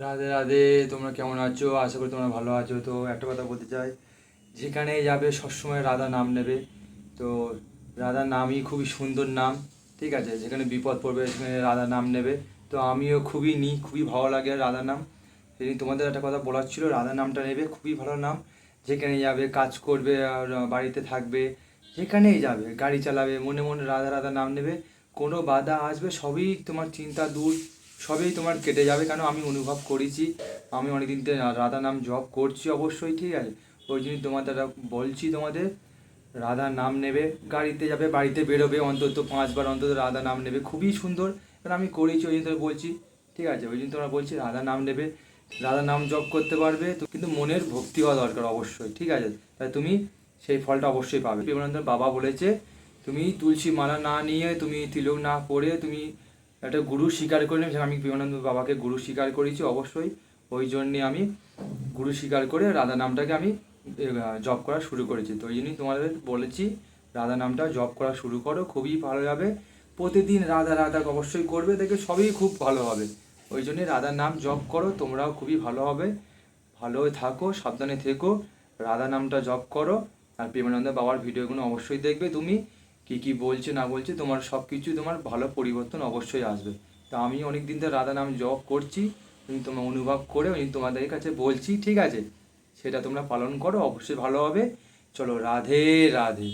রাধে রাধে, তোমরা কেমন আছো? আশা করি তোমরা ভালো আছো। তো একটা কথা বলতে চাই যেখানে যাবে সবসময় রাধা নাম নেবে। তো রাধার নামই খুবই সুন্দর নাম, ঠিক আছে? যেখানে বিপদ পড়বে, সেখানে রাধা নাম নেবে। তো আমিও খুবই নিই খুবই ভালো লাগে রাধা নাম। সেদিন তোমাদের একটা কথা বলার ছিল, রাধা নামটা নেবে, খুবই ভালো নাম। যেখানে যাবে, কাজ করবে, আর বাড়িতে থাকবে, যেখানেই যাবে, গাড়ি চালাবে, মনে মনে রাধা রাধা নাম নেবে। কোনো বাধা আসবে, সবই তোমার চিন্তা দূর। সবই তোমার কেটে যাবে কেন? আমি অনুভব করেছি। আমি অনেকদিন রাধা নাম জপ করছি অবশ্যই, ঠিক আছে? ওই জন্য তোমাদের বলছি তোমাদের রাধা নাম নেবে, গাড়িতে যাবে, বাড়িতে বেরোবে, অন্তত পাঁচবার অন্তত রাধা নাম নেবে। খুবই সুন্দর। কারণ আমি করেছি, ওই জন্য বলছি, ঠিক আছে? ওই জন্য তোমরা বলছি রাধা নাম নেবে রাধা নাম জপ করতে পারবে, তো কিন্তু মনের ভক্তি হওয়া দরকার অবশ্যই, ঠিক আছে? তাই তুমি সেই ফলটা অবশ্যই পাবে। প্রেমানন্দের বাবা বলেছে, তুমি তুলসী মালা না নিয়ে, তুমি তিলক না পরে তুমি একটা গুরু স্বীকার করে নেবে আমি প্রেমানন্দ বাবাকে গুরু স্বীকার করেছি অবশ্যই। ওই জন্যে আমি গুরু স্বীকার করে রাধা নামটাকে আমি জব করা শুরু করেছি। তো ওই জন্যই তোমাদের বলেছি, রাধা নামটা জব করা শুরু করো, খুবই ভালো যাবে প্রতিদিন রাধা রাধা অবশ্যই করবে দেখে সবই খুব ভালো হবে। ওই জন্যে রাধার নাম জপ করো, তোমরাও খুবই ভালো হবে। ভালো থাকো, সাবধানে থেকো, রাধা নামটা জপ করো। আর প্রেমানন্দ বাবার ভিডিওগুলো অবশ্যই দেখবে। তুমি কি কি বলছে, না বলছে, তোমার সব কিছু তোমার ভালো পরিবর্তন অবশ্যই আসবে। তো আমি অনেক দিন ধরে রাধা নাম জপ করছি আমি তোমার অনুভব করে আমি তোমাদের কাছে বলছি, ঠিক আছে? সেটা তোমরা পালন করো, অবশ্যই ভালো হবে। চলো, রাধে রাধে।